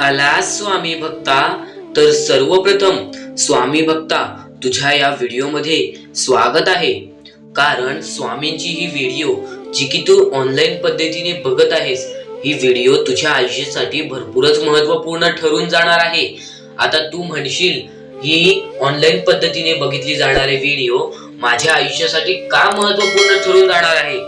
आलास स्वामी भक्ता. तर सर्वप्रथम स्वामी भक्ता तुझ्या या व्हिडिओमध्ये स्वागत आहे. कारण स्वामींची ही व्हिडिओ जी की तू ऑनलाईन पद्धतीने बघत आहेस ही व्हिडिओ तुझ्या आयुष्यासाठी भरपूरच महत्त्वपूर्ण ठरून जाणार आहे. आता तू म्हणशील ही ऑनलाईन पद्धतीने बघितली जाणारी व्हिडिओ माझ्या आयुष्यासाठी का महत्त्वपूर्ण ठरून जाणार आहे?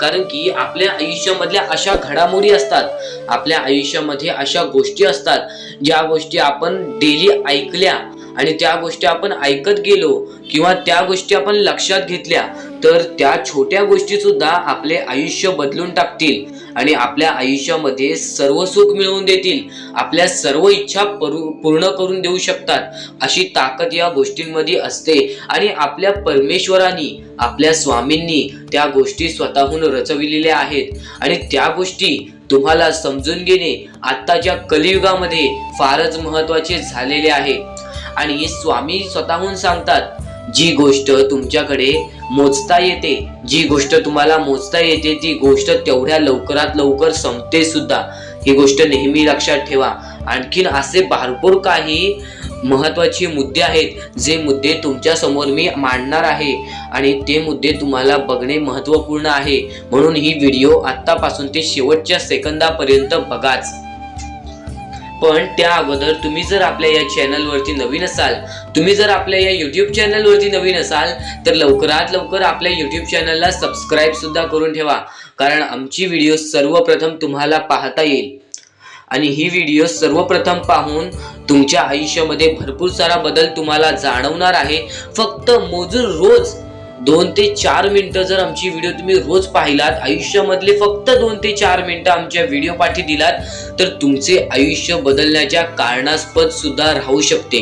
कारण की आपल्या आयुष्यामधल्या अशा घडामोडी असतात आपल्या आयुष्यामध्ये अशा गोष्टी असतात ज्या गोष्टी आपण डेली ऐकल्या आणि त्या गोष्टी आपण ऐकत गेलो किंवा त्या गोष्टी आपण लक्षात घेतल्या तर त्या छोट्या गोष्टी सुद्धा आपले आयुष्य बदलून टाकतील आणि आपल्या आयुष्यामध्ये सर्व सुख मिळवून देतील. आपल्या सर्व इच्छा पूर्ण करून देऊ शकतात. अशी ताकद या गोष्टींमध्ये असते आणि आपल्या परमेश्वरांनी आपल्या स्वामींनी त्या गोष्टी स्वतःहून रचविलेल्या आहेत. आणि त्या गोष्टी तुम्हाला समजून घेणे आत्ताच्या कलियुगामध्ये फारच महत्त्वाचे झालेले आहे. आणि स्वामी स्वतःहून सांगतात जी गोष्ट तुमच्याकडे मोजता येते जी गोष्ट तुम्हाला मोजता येते ती गोष्ट तेवढ्या लवकरात लवकर संपते सुद्धा. ही गोष्ट नेहमी लक्षात ठेवा. आणखीन असे भरपूर काही महत्त्वाचे मुद्दे आहेत जे मुद्दे तुमच्यासमोर मी मांडणार आहे आणि ते मुद्दे तुम्हाला बघणे महत्त्वपूर्ण आहे. म्हणून ही व्हिडिओ आत्तापासून ते शेवटच्या सेकंदापर्यंत बघाच. पण त्या अगोदर तुम्ही जर आपल्या या चॅनलवरती नवीन असाल तुम्ही जर आपल्या या युट्यूब चॅनलवरती नवीन असाल तर लवकरात लवकर आपल्या युट्यूब चॅनलला सबस्क्राईबसुद्धा करून ठेवा. कारण आमची व्हिडिओ सर्वप्रथम तुम्हाला पाहता येईल. आणि ही व्हिडिओ सर्वप्रथम पाहून तुमच्या आयुष्यामध्ये भरपूर सारा बदल तुम्हाला जाणवणार आहे. फक्त मोजून रोज दोन ते चार मिनटं जर आमची व्हिडिओ तुम्ही रोज पाहिलात आयुष्यामधले फक्त दोन ते चार मिनटं आमच्या व्हिडिओ पाठी दिलात तर तुमचे आयुष्य बदलण्याच्या कारणास्पद सुद्धा राहू शकते.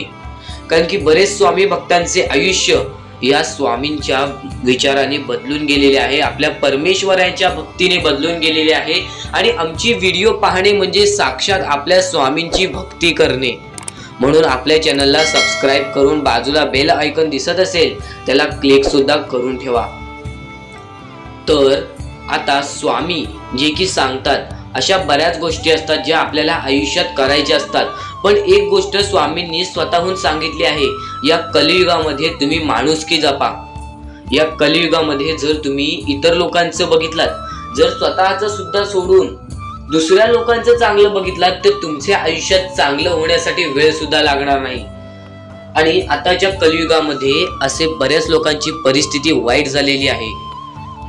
कारण की बरेच स्वामी भक्तांचे आयुष्य या स्वामींच्या विचाराने बदलून गेलेले आहे आपल्या परमेश्वराच्या भक्तीने बदलून गेलेले आहे आणि आमची व्हिडिओ पाहणे म्हणजे साक्षात आपल्या स्वामींची भक्ती करणे. म्हणून आपल्या चॅनलला सबस्क्राईब करून बाजूला बेल आयकॉन दिसत असेल त्याला क्लिक सुद्धा करून ठेवा. तर आता स्वामी जे की सांगतात अशा बऱ्याच गोष्टी असतात ज्या आपल्याला आयुष्यात करायच्या असतात. पण एक गोष्ट स्वामींनी स्वतःहून सांगितली आहे या कलियुगामध्ये तुम्ही माणुसकी जपा. या कलियुगामध्ये जर तुम्ही इतर लोकांचं बघितलात जर स्वतःचं सुद्धा सोडून दुसऱ्या लोकांचं चांगलं बघितलात तर तुमच्या आयुष्यात चांगलं होण्यासाठी वेळ सुद्धा लागणार नाही. आणि आताच्या कलियुगामध्ये असे बऱ्याच लोकांची परिस्थिती वाईट झालेली आहे.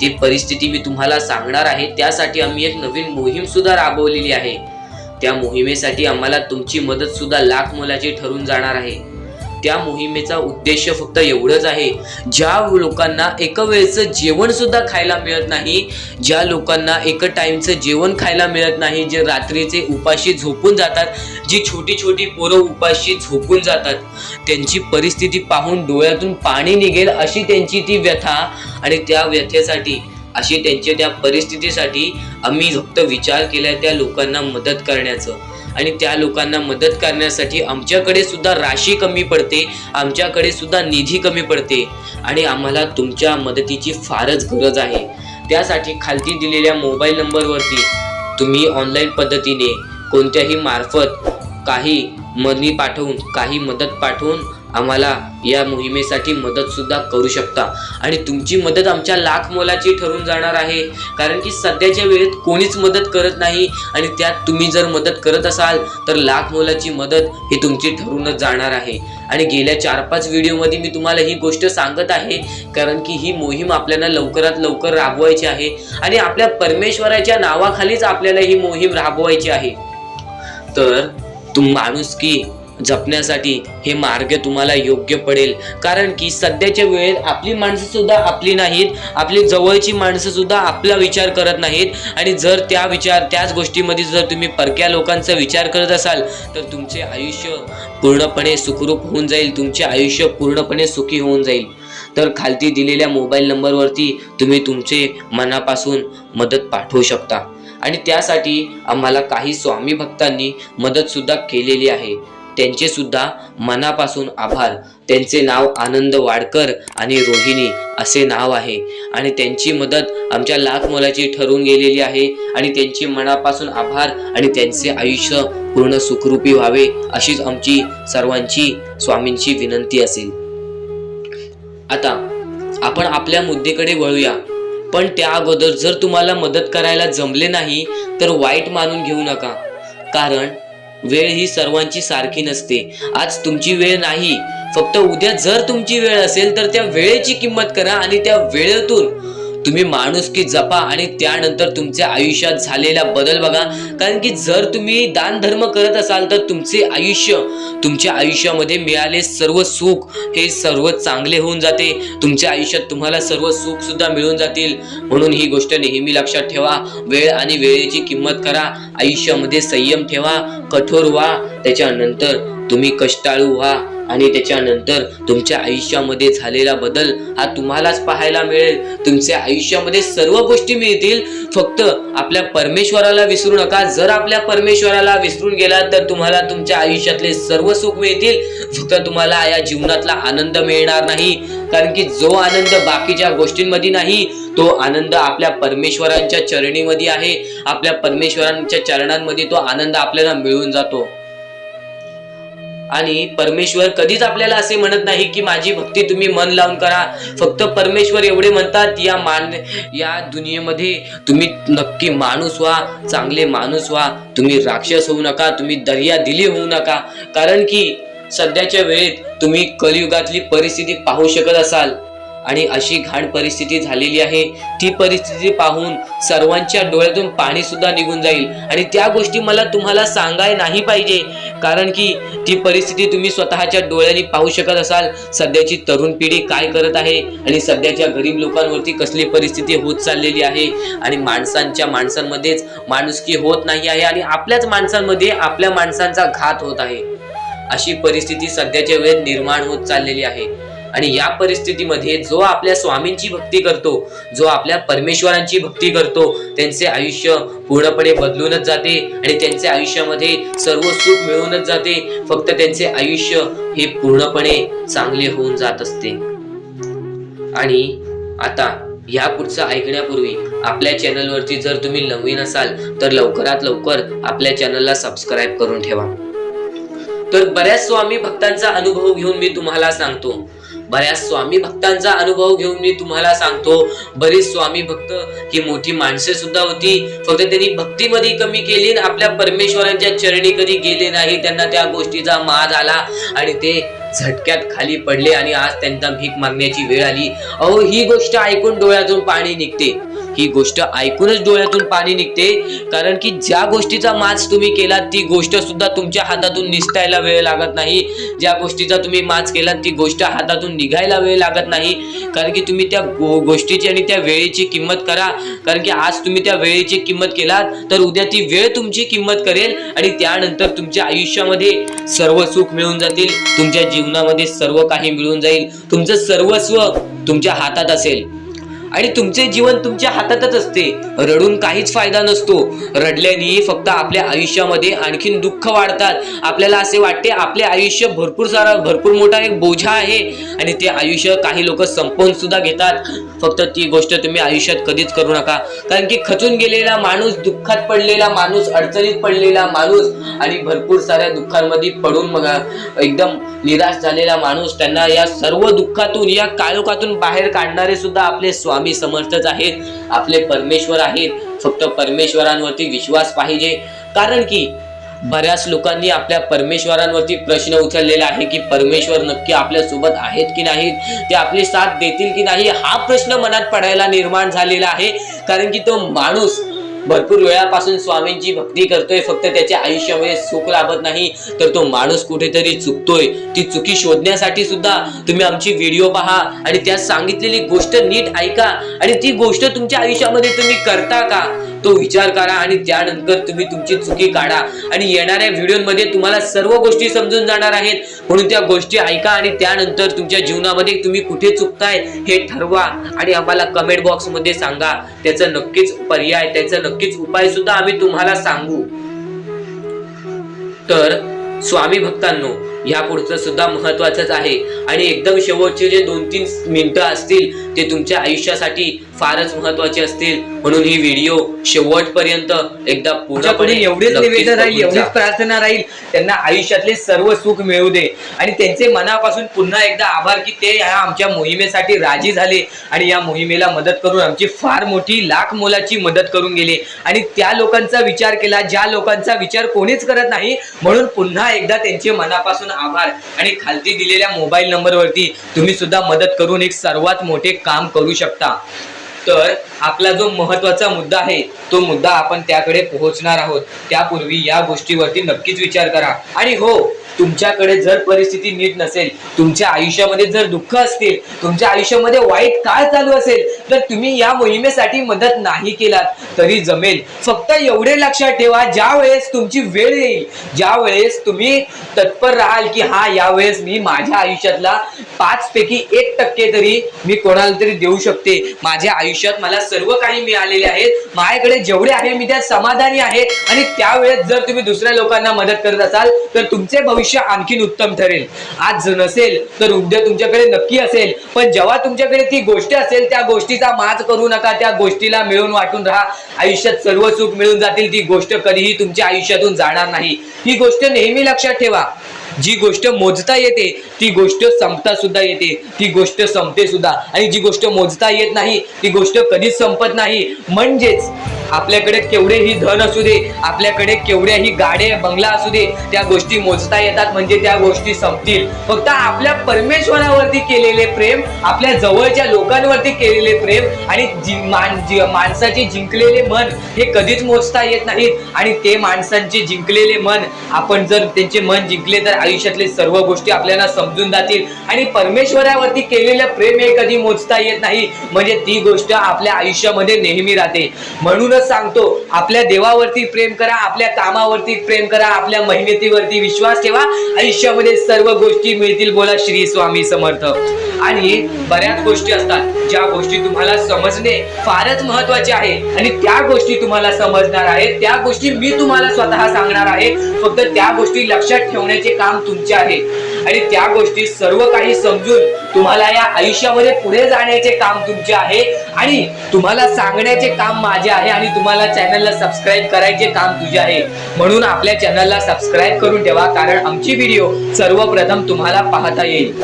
ती परिस्थिती मी तुम्हाला सांगणार आहे त्यासाठी आम्ही एक नवीन मोहीम सुद्धा राबवलेली आहे. त्या मोहिमेसाठी आम्हाला तुमची मदत सुद्धा लाख मोलाची ठरून जाणार आहे. त्या मोहिमेचा उद्देश फक्त एवढंच आहे. ज्या लोकांना एका वेळचं जेवण सुद्धा खायला मिळत नाही ज्या लोकांना एक टाइमचं जेवण खायला मिळत नाही जे रात्रीचे उपाशी झोपून जातात जी छोटी छोटी पोरं उपाशी झोपून जातात त्यांची परिस्थिती पाहून डोळ्यातून पाणी निघेल अशी त्यांची ती व्यथा आणि त्या व्यथेसाठी अशी त्यांच्या त्या परिस्थितीसाठी आम्ही फक्त विचार केला त्या लोकांना मदत करण्याचं. आणि त्या लोकांना मदत करण्यासाठी आमच्याकडे सुद्धा राशी कमी पडते आमच्याकडे सुद्धा निधी कमी पडते आणि आम्हाला तुमच्या मदतीची फारच गरज आहे. त्यासाठी खालती दिलेल्या मोबाईल नंबरवरती तुम्ही ऑनलाईन पद्धतीने कोणत्याही मार्फत काही मनी पाठवून काही मदत पाठवून आम्हाला या मोहिमेसाठी मदत सुद्धा करू शकता. आणि तुमची मदत आमच्या लाख मोलाची ठरून जाणार आहे. कारण की सध्याच्या वेळेत कोणीच मदत करत नाही आणि त्यात तुम्ही जर मदत करत असाल तर लाख मोलाची मदत ही तुमची ठरूनच जाणार आहे. आणि गेल्या चार पाच व्हिडिओमध्ये मी तुम्हाला ही गोष्ट सांगत आहे कारण की ही मोहीम आपल्याला लवकरात लवकर राबवायची आहे. आणि आपल्या परमेश्वराच्या नावाखालीच आपल्याला ही मोहीम राबवायची आहे. तर तुम माणुसकी जपण्यासाठी हे मार्ग तुम्हाला योग्य पडेल. कारण की सध्याच्या वेळेत आपली माणसं सुद्धा आपली नाहीत आपली जवळची माणसं सुद्धा आपला विचार करत नाहीत. आणि जर त्या विचार त्याच गोष्टीमध्ये जर तुम्ही परक्या लोकांचा विचार करत असाल तर तुमचे आयुष्य पूर्णपणे सुखरूप होऊन जाईल. तुमचे आयुष्य पूर्णपणे सुखी होऊन जाईल. तर खालती दिलेल्या मोबाईल नंबरवरती तुम्ही तुमचे मनापासून मदत पाठवू शकता. आणि त्यासाठी आम्हाला काही स्वामी भक्तांनी मदतसुद्धा केलेली आहे. त्यांचे सुद्धा मनापासून आभार. त्यांचे नाव आनंद वाडकर आणि रोहिणी असे नाव आहे. आणि त्यांची मदत आमच्या लाख मोलाची ठरून गेलेली आहे आणि त्यांची मनापासून आभार आणि त्यांचे आयुष्य पूर्ण सुखरूपी व्हावे अशीच आमची सर्वांची स्वामींची विनंती असेल. आता आपण आपल्या मुद्देकडे वळूया. पण त्या अगोदर जर तुम्हाला मदत करायला जमले नाही तर वाईट मानून घेऊ नका. कारण वेळ ही सर्वांची सारखी नसते. आज तुमची वेळ नाही. फक्त उद्या जर तुमची वेळ असेल तर त्या वेळेची किंमत करा आणि त्या वेळेतून तुम्ही माणूस की जपा आणि त्यानंतर तुमच्या आयुष्यात झालेला बदल बघा. कारण की जर तुम्ही दान धर्म करत असाल तर तुमचे आयुष्य तुमच्या आयुष्यामध्ये मिळाले सर्व सुख हे सर्व चांगले होऊन जाते. तुमच्या आयुष्यात तुम्हाला सर्व सुख सुद्धा मिळून जातील. म्हणून ही गोष्ट नेहमी लक्षात ठेवा. वेळ आणि वेळेची किंमत करा. आयुष्यामध्ये संयम ठेवा कठोर व्हा. त्याच्यानंतर तुम्ही कष्टाळू व्हा. आणि त्याच्यानंतर तुमच्या आयुष्यामध्ये झालेला बदल हा तुम्हालाच पाहायला मिळेल. तुमच्या आयुष्यामध्ये सर्व गोष्टी मिळतील. फक्त आपल्या परमेश्वराला विसरू नका. जर आपल्या परमेश्वराला विसरून गेला तर तुम्हाला तुमच्या आयुष्यातले सर्व सुख मिळतील. फक्त तुम्हाला या जीवनातला आनंद मिळणार नाही. कारण की जो आनंद बाकीच्या गोष्टींमध्ये नाही तो आनंद आपल्या परमेश्वरांच्या चरणीमध्ये आहे. आपल्या परमेश्वरांच्या चरणांमध्ये तो आनंद आपल्याला मिळून जातो. आणि परमेश्वर कधीच आपल्याला असे म्हणत नाही की माझी भक्ती तुम्ही मन लावून करा. फक्त परमेश्वर एवढे म्हणतात या मान या दुनियेमध्ये तुम्ही नक्की माणूस व्हा चांगले माणूस व्हा. तुम्ही राक्षस होऊ नका तुम्ही दर्या दिली होऊ नका. कारण की सध्याच्या वेळेत तुम्ही कलियुगातली परिस्थिती पाहू शकत असाल. आणि अशी घाण परिस्थिती झालेली आहे. ती परिस्थिती पाहून सर्वांच्या डोळ्यातून पाणी सुद्धा निघून जाईल. आणि त्या गोष्टी मला तुम्हाला सांगाय नाही पाहिजे. कारण की ती परिस्थिती तुम्ही स्वतःच्या डोळ्यांनी पाहू शकत असाल. सध्याची तरुण पिढी काय करत आहे? आणि सध्याच्या गरीब लोकांवरती कसली परिस्थिती होत चाललेली आहे? आणि माणसांच्या माणसांमध्येच माणुसकी होत नाही आहे. आणि आपल्याच माणसांमध्ये आपल्या माणसांचा घात होत आहे. अशी परिस्थिती सध्याच्या वेळेत निर्माण होत चाललेली आहे. आणि या परिस्थितीमध्ये जो आपल्या स्वामींची भक्ती करतो जो आपल्या परमेश्वरांची भक्ती करतो त्यांचे आयुष्य पूर्णपणे बदलूनच जाते आणि त्यांच्या आयुष्यामध्ये सर्व सुख मिळूनच जाते. फक्त त्यांचे आयुष्य हे पूर्णपणे चांगले होऊन जात असते. आणि आता या पुढचं ऐकण्यापूर्वी आपल्या चॅनलवरती जर तुम्ही नवीन असाल तर लवकरात लवकर आपल्या चॅनलला सबस्क्राईब करून ठेवा. तर बऱ्याच स्वामी भक्तांचा अनुभव घेऊन मी तुम्हाला सांगतो. बऱ्याच स्वामी भक्तांचा अनुभव घेऊन मी तुम्हाला सांगतो. बरीच स्वामी भक्त ही मोठी माणसे सुद्धा होती. फक्त त्यांनी भक्तीमध्ये कमी केली आणि आपल्या परमेश्वरांच्या चरणी कधी गेले नाही. त्यांना त्या गोष्टीचा माज आला आणि ते झटक्यात खाली पडले आणि आज त्यांना भीक मागण्याची वेळ आली. अहो ही गोष्ट ऐकून डोळ्यातून पाणी निघते. ही गोष्ट ऐकूनच डोळ्यातून पाणी निघते. कारण की ज्या गोष्टीचा माच तुम्ही केलात ती गोष्ट सुद्धा तुमच्या हातातून निसटायला वेळ लागत नाही. ज्या गोष्टीचा तुम्ही माच केलात ती गोष्ट हातातून निघायला वेळ लागत नाही. कारण की तुम्ही त्या गो- गोष्टीची आणि त्या वेळेची किंमत करा. कारण की आज तुम्ही त्या वेळेची किंमत केलात तर उद्या ती वेळ तुमची किंमत करेल आणि त्यानंतर तुमच्या आयुष्यामध्ये सर्व सुख मिळून जातील. तुमच्या जीवनामध्ये सर्व काही मिळून जाईल. तुमचं सर्वस्व तुमच्या हातात असेल. आणि तुमचे जीवन तुमच्या हातातच असते. रडून काहीच फायदा नसतो. रडल्याने फक्त आपल्या आयुष्यामध्ये आणखीन दुःख वाढतात. आपल्याला असे वाटते आपले आयुष्य भरपूर सारा भरपूर मोठा एक बोझा आहे. आणि ते आयुष्य काही लोक संपवून सुद्धा घेतात. फक्त ती गोष्ट तुम्ही आयुष्यात कधीच करू नका. कारण की खचून गेलेला माणूस दुःखात पडलेला माणूस अडचणीत पडलेला माणूस आणि भरपूर साऱ्या दुःखांमध्ये पडून मग एकदम निराश झालेला माणूस त्यांना या सर्व दुःखातून या काळोखातून बाहेर काढणारे सुद्धा आपले स्वामी समर्थच आहेत. आपले परमेश्वर आहेत. फक्त परमेश्वरांवरती विश्वास पाहिजे. कारण की बऱ्याच लोकांनी आपल्या परमेश्वरांवरती प्रश्न उचललेला आहे की परमेश्वर नक्की आपल्यासोबत आहेत की नाहीत? ते आपली साथ देतील की नाही? हा प्रश्न मनात पडायला निर्माण झालेला आहे. कारण की तो माणूस भरपूर वेळापासून स्वामींची भक्ती करतोय फक्त त्याच्या आयुष्यामध्ये सुख लाभत नाही तर तो माणूस कुठेतरी चुकतोय. ती चुकी शोधण्यासाठी सुद्धा तुम्ही आमची व्हिडिओ पहा आणि त्यात सांगितलेली गोष्ट नीट ऐका आणि ती गोष्ट तुमच्या आयुष्यामध्ये तुम्ही करता का? तो विचार करा आणि त्यानंतर तुम्ही तुमची चुकी काढा. आणि येणाऱ्या व्हिडिओमध्ये तुम्हाला सर्व गोष्टी समजून जाणार आहेत. म्हणून त्या गोष्टी ऐका आणि त्यानंतर तुमच्या जीवनामध्ये तुम्ही कुठे चुकताय हे ठरवा आणि आम्हाला कमेंट बॉक्समध्ये सांगा. त्याचं नक्कीच पर्याय त्याचा नक्कीच उपाय सुद्धा आम्ही तुम्हाला सांगू. तर स्वामी भक्तांनो या पुढचं सुद्धा महत्वाचंच आहे. आणि एकदम शेवटचे जे दोन तीन मिनिटं असतील ते तुमच्या आयुष्यासाठी फारच महत्त्वाचे असतील. म्हणून ही व्हिडिओ शेवटपर्यंत एकदा पूर्णपणे एवढेच निवेदन राहील एवढीच. प्रार्थना राहील त्यांना आयुष्यातले सर्व सुख मिळू दे. आणि त्यांचे मनापासून पुन्हा एकदा आभार की ते या आमच्या मोहिमेसाठी राजी झाले आणि या मोहिमेला मदत करून आमची फार मोठी लाख मोलाची मदत करून गेले. आणि त्या लोकांचा विचार केला ज्या लोकांचा विचार कोणीच करत नाही म्हणून पुन्हा एकदा त्यांचे मनापासून आभार. आणि खालती दिलेल्या मोबाईल नंबरवरती तुम्ही सुद्धा मदत करून एक सर्वात मोठे काम करू शकता. तर आपला जो महत्त्वाचा मुद्दा आहे तो मुद्दा आपण त्याकडे पोहोचणार आहोत. त्यापूर्वी या गोष्टीवरती नक्कीच विचार करा. आणि हो तुमच्याकडे जर परिस्थिती नीट नसेल तुमच्या आयुष्यामध्ये जर दुःख असतील तुमच्या आयुष्यामध्ये वाईट काळ चालू असेल तर तुम्ही या मोहिमेसाठी मदत नाही केलात तरी जमेल. फक्त एवढे लक्षात ठेवा ज्या वेळेस तुमची वेळ येईल ज्या वेळेस तुम्ही तत्पर राहाल की हा यावेळेस मी माझ्या आयुष्यातला पाच पैकी एक टक्के तरी मी कोणाला तरी देऊ शकते माझ्या आयुष्यात मला सर्व काही मिळालेले आहेत. माझ्याकडे जेवढे आहे मी त्यात समाधानी आहे. आणि त्यावेळेस जर तुम्ही दुसऱ्या लोकांना मदत करत असाल तर तुमचे भविष्य आणखीन उत्तम ठरेल. आज जर नसेल तर उद्या तुमच्याकडे नक्की असेल. पण जेव्हा तुमच्याकडे ती गोष्ट असेल त्या गोष्टीचा माज करू नका त्या गोष्टीला मिळून वाटून राहा. आयुष्यात सर्व सुख मिळून जातील. ती गोष्ट कधीही तुमच्या आयुष्यातून जाणार नाही. ही गोष्ट नेहमी लक्षात ठेवा. जी गोष्ट मोजता येते ती गोष्ट संपता सुद्धा येते. ती गोष्ट संपते सुद्धा. आणि जी गोष्ट मोजता येत नाही ती गोष्ट कधीच संपत नाही. म्हणजेच आपल्याकडे केवढेही धन असू दे आपल्याकडे केवढ्याही गाड्या बंगला असू दे त्या गोष्टी मोजता येतात म्हणजे त्या गोष्टी संपतील. फक्त आपल्या परमेश्वरावरती केलेले प्रेम आपल्या जवळच्या लोकांवरती केलेले प्रेम आणि जी- मान- जी- माणसाचे जिंकलेले मन हे कधीच मोजता येत नाहीत. आणि ते माणसांचे जिंकलेले मन आपण जर त्यांचे मन जिंकले तर आयुष्यातले सर्व गोष्टी आपल्याला समजून जातील. आणि परमेश्वरावरती केलेलं प्रेम हे कधी मोजता येत नाही. म्हणजे ती गोष्ट आपल्या आयुष्यामध्ये नेहमी राहते. म्हणूनच सांगतो आपल्या देवावरती प्रेम करा आपल्या कामावरती प्रेम करा आपल्या मेहनतीवरती विश्वास ठेवा. आयुष्यामध्ये सर्व गोष्टी मिळतील बोला श्री स्वामी समर्थ. आणि बऱ्याच गोष्टी असतात ज्या गोष्टी तुम्हाला समजणे फारच महत्त्वाचे आहे. आणि त्या गोष्टी तुम्हाला समजणार आहेत. त्या गोष्टी मी तुम्हाला स्वतः सांगणार आहे. फक्त त्या गोष्टी लक्षात ठेवण्याचे काम तुमचे आहे. आणि त्या गोष्टी सर्व काही समजून तुम्हाला या आयुष्यामध्ये पुढे जाण्याचे काम तुमचे आहे. आणि तुम्हाला सांगण्याचे काम माझे आहे आणि तुम्हाला चॅनलला सबस्क्राईब करायचे काम तुझे आहे. म्हणून आपल्या चॅनलला सबस्क्राईब करून ठेवा कारण आमची व्हिडिओ सर्वप्रथम तुम्हाला पाहता येईल.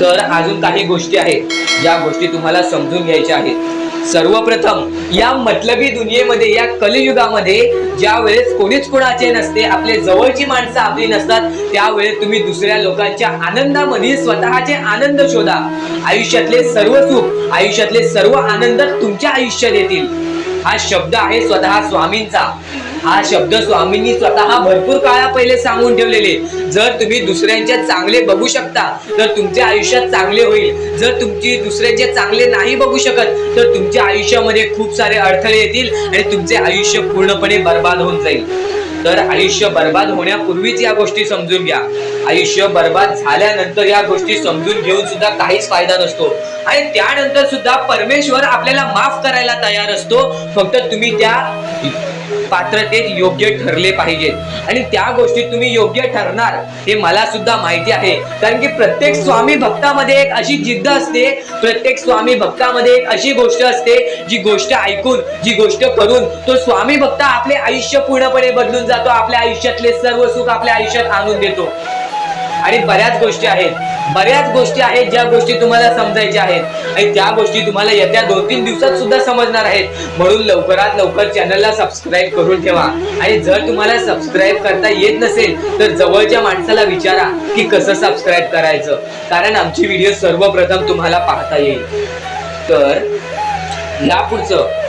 तर अजून काही गोष्टी आहेत ज्या गोष्टी तुम्हाला समजून घ्यायच्या आहेत. सर्वप्रथम या मतलबी दुनियेमध्ये या कलियुगामध्ये ज्या वेळेस कोणीच कोणाचे नसते आपले जवळची माणसं आपली नसतात त्यावेळेस तुम्ही दुसऱ्या लोकांच्या आनंदामध्ये स्वतःचे आनंद शोधा. आयुष्यातले सर्व सुख आयुष्यातले सर्व आनंद तुमच्या आयुष्यात येतील. हा शब्द आहे स्वतः स्वामींचा. हा शब्द स्वामींनी स्वतः भरपूर काळा पहिले सांगून ठेवलेले. जर तुम्ही दुसऱ्यांच्या चांगले बघू शकता तर तुमच्या आयुष्यात चांगले होईल. जर तुमची दुसऱ्यांचे चांगले नाही बघू शकत तर तुमच्या आयुष्यामध्ये खूप सारे अडथळे येतील आणि तुमचे आयुष्य पूर्णपणे बर्बाद होऊन जाईल. तर आयुष्य बर्बाद होण्यापूर्वीच या गोष्टी समजून घ्या. आयुष्य बर्बाद झाल्यानंतर या गोष्टी समजून घेऊन सुद्धा काहीच फायदा नसतो. आणि त्यानंतर सुद्धा परमेश्वर आपल्याला माफ करायला तयार असतो. फक्त तुम्ही त्या पात्रतेत योग्य ठरले पाहिजेत आणि त्या गोष्टी तुम्ही योग्य ठरणार हे मला सुद्धा माहिती आहे. कारण की प्रत्येक स्वामी भक्तामध्ये एक अशी जिद्द असते प्रत्येक स्वामी भक्तामध्ये एक अशी गोष्ट असते जी गोष्ट ऐकून जी गोष्ट करून तो स्वामी भक्त आपले आयुष्य पूर्णपणे बदलून जातो आपल्या आयुष्यातले सर्व सुख आपल्या आयुष्यात आणून देतो. आणि बऱ्याच गोष्टी आहेत. बऱ्याच गोष्टी आहेत ज्या गोष्टी तुम्हाला समजायच्या आहेत. आणि त्या गोष्टी तुम्हाला येत्या दोन तीन दिवसात सुद्धा समजणार आहेत. म्हणून लवकरात लवकर चॅनलला सबस्क्राईब करून ठेवा. आणि जर तुम्हाला सबस्क्राईब करता येत नसेल तर जवळच्या माणसाला विचारा की कसं सबस्क्राईब करायचं. कारण आमची व्हिडिओ सर्वप्रथम तुम्हाला पाहता येईल. तर या पुढचं.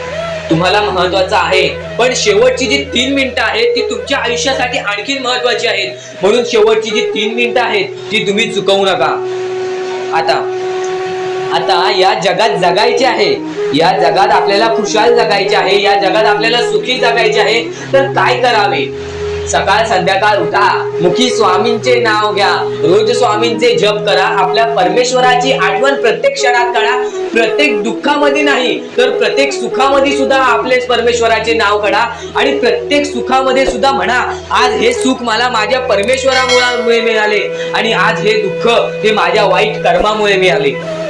तुम्हाला महत्वाचं आहे. पण शेवटची जी तीन मिनिटं आहेत ती तुमच्या आयुष्यासाठी आणखीन महत्वाची आहेत. म्हणून शेवटची जी तीन मिनिटं आहेत ती तुम्ही चुकवू नका. आता आता या जगात जगायचे आहे. या जगात आपल्याला खुशाल जगायचे आहे या जगात आपल्याला सुखी जगायचे आहे. तर काय करावे? सकाळ संध्याकाळ उठा. मुखी स्वामींचे नाव घ्या. रोज स्वामींचे जप करा. आपल्या परमेश्वराची आठवण प्रत्येक क्षणात काढा. प्रत्येक दुःखामध्ये नाही तर प्रत्येक सुखामध्ये सुद्धा आपले परमेश्वराचे नाव काढा. आणि प्रत्येक सुखामध्ये सुद्धा म्हणा आज हे सुख मला माझ्या परमेश्वरामुळे मिळाले आणि आज हे दुःख हे माझ्या वाईट कर्मामुळे मिळाले.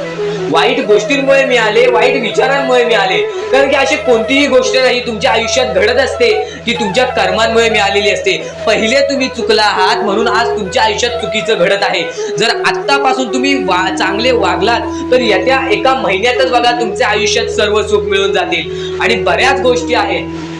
वाईट गोष्टींमुळे मिळाले वाईट विचारांमुळे मिळाले. कारण की अशी कोणतीही गोष्ट नाही तुमच्या आयुष्यात घडत असते ती तुमच्या कर्मांमुळे मिळालेली असते. पहिले तुम्ही चुकला आहात म्हणून आज तुमच्या आयुष्यात चुकीचं घडत आहे. जर आत्तापासून तुम्ही वा चांगले वागलात तर येत्या एका महिन्यातच बघा तुमच्या आयुष्यात सर्व सुख मिळून जातील. आणि बऱ्याच गोष्टी आहेत.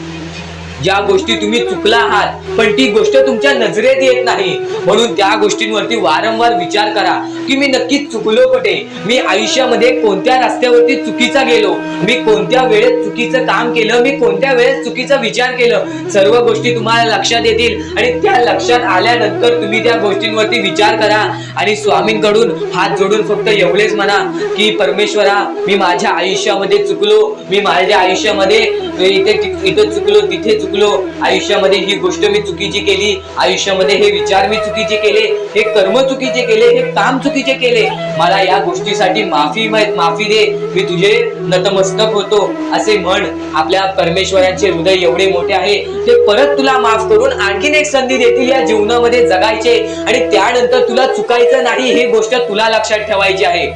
ज्या गोष्टी तुम्ही चुकला आहात पण ती गोष्ट तुमच्या नजरेत येत नाही. म्हणून त्या गोष्टींवरती वारंवार विचार करा की मी नक्की चुकलो कुठे? मी आयुष्यामध्ये कोणत्या रस्त्यावरती चुकीचा गेलो? मी कोणत्या वेळेत चुकीचं काम केलं? मी कोणत्या वेळेस चुकीचा विचार केलं? सर्व गोष्टी तुम्हाला लक्षात येतील आणि त्या लक्षात आल्यानंतर तुम्ही त्या गोष्टींवरती विचार करा आणि स्वामींकडून हात जोडून फक्त एवढेच म्हणा की परमेश्वरा मी माझ्या आयुष्यामध्ये चुकलो मी माझ्या आयुष्यामध्ये इथे इथं चुकलो तिथे चुकलो. चुकलो. आयुष्यामध्ये ही गोष्ट मी चुकीची केली. आयुष्यामध्ये हे विचार मी चुकीचे केले. हे कर्म चुकीचे केले. हे काम चुकीचे केले. मला या गोष्टीसाठी माफी माफी दे. मी तुझे नतमस्तक होतो. असे म्हण आपल्या परमेश्वरांचे हृदय एवढे मोठे आहे ते परत तुला माफ करून आणखीन एक संधी देतील या जीवनामध्ये जगायचे. आणि त्यानंतर तुला चुकायचं नाही. हे गोष्ट तुला लक्षात ठेवायची आहे.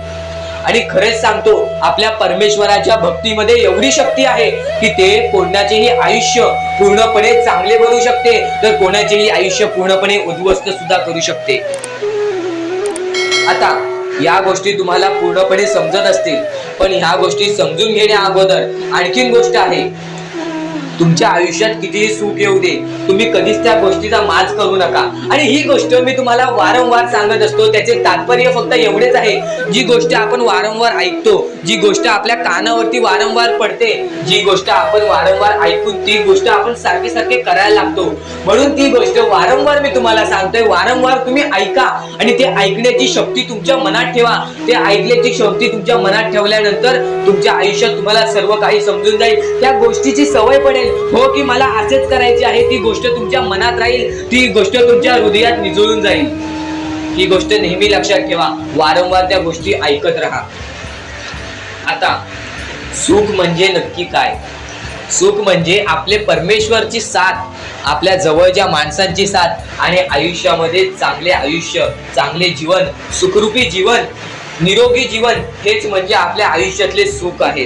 आणि खरेच सांगतो आपल्या परमेश्वराच्या भक्तीमध्ये एवढी शक्ती आहे की ते कोणाचेही आयुष्य पूर्णपणे चांगले बनवू शकते तर कोणाचेही आयुष्य पूर्णपणे उद्ध्वस्त सुद्धा करू शकते. आता या गोष्टी तुम्हाला पूर्णपणे समजत असतील पण ह्या गोष्टी समजून घेण्या अगोदर आणखीन गोष्ट आहे तुमच्या आयुष्यात कितीही सुख येऊ दे तुम्ही कधीच त्या गोष्टीचा माज करू नका. आणि ही गोष्ट मी तुम्हाला वारंवार सांगत असतो त्याचे तात्पर्य फक्त एवढेच आहे जी गोष्ट आपण वारंवार ऐकतो जी गोष्ट आपल्या कानावरती वारंवार पडते जी गोष्ट आपण वारंवार ऐकून ती गोष्ट आपण सारखी सारखे करायला लागतो. म्हणून ती गोष्ट वारंवार मी तुम्हाला सांगतोय वारंवार तुम्ही ऐका आणि ते ऐकण्याची शक्ती तुमच्या मनात ठेवा. ते ऐकण्याची शक्ती तुमच्या मनात ठेवल्यानंतर तुमच्या आयुष्यात तुम्हाला सर्व काही समजून जाईल. त्या गोष्टीची सवय पडेल. हो की मला असेच करायची आहे ती गोष्ट तुमच्या मनात राहील ती गोष्ट तुमच्या हृदयात निजळून जाईल. ही गोष्ट नेहमी लक्षात ठेवा वारंवार त्या गोष्टी ऐकत राहा. आता सुख म्हणजे नक्की काय? सुख म्हणजे आपले परमेश्वरची साथ आपल्या जवळच्या माणसांची साथ आणि आयुष्यामध्ये चांगले आयुष्य चांगले जीवन सुखरूपी जीवन निरोगी जीवन हेच म्हणजे आपल्या आयुष्यातले सुख आहे.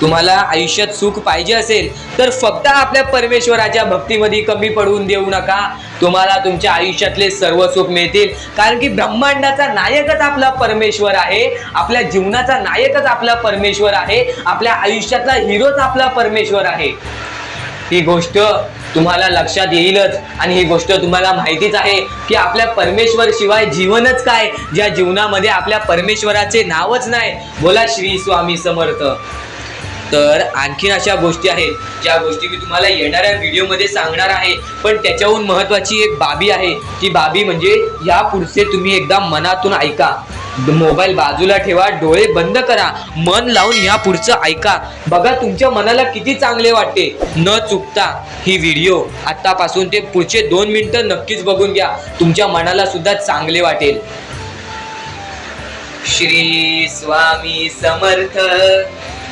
तुम्हाला आयुष्यात सुख पाहिजे असेल तर फक्त आपल्या परमेश्वराच्या भक्तीमध्ये कमी पडून देऊ नका. तुम्हाला तुमच्या आयुष्यातले सर्व सुख मिळतील. कारण की ब्रह्मांडाचा नायकच आपला परमेश्वर आहे. आपल्या जीवनाचा नायकच आपला परमेश्वर आहे. आपल्या आयुष्यातला हिरोच आपला परमेश्वर आहे. ही गोष्ट तुम्हाला लक्षात येईलच. आणि ही गोष्ट तुम्हाला माहितीच आहे की आपल्या परमेश्वर शिवाय जीवनच काय? ज्या जीवनामध्ये आपल्या परमेश्वराचे नावच नाही. बोला श्री स्वामी समर्थ. तर आणखीन अशा गोष्टी आहेत ज्या गोष्टी मी तुम्हाला येणाऱ्या व्हिडिओमध्ये सांगणार आहे. पण त्याच्याहून महत्वाची एक बाबी आहे ती बाबी म्हणजे या पुढचे तुम्ही एकदा मनातून ऐका. मोबाईल बाजूला ठेवा डोळे बंद करा मन लावून या पुढचं ऐका. बघा तुमच्या मनाला किती चांगले वाटते. न चुकता ही व्हिडिओ आतापासून ते पुढचे दोन मिनटं नक्कीच बघून घ्या. तुमच्या मनाला सुद्धा चांगले वाटेल. श्री स्वामी समर्थ.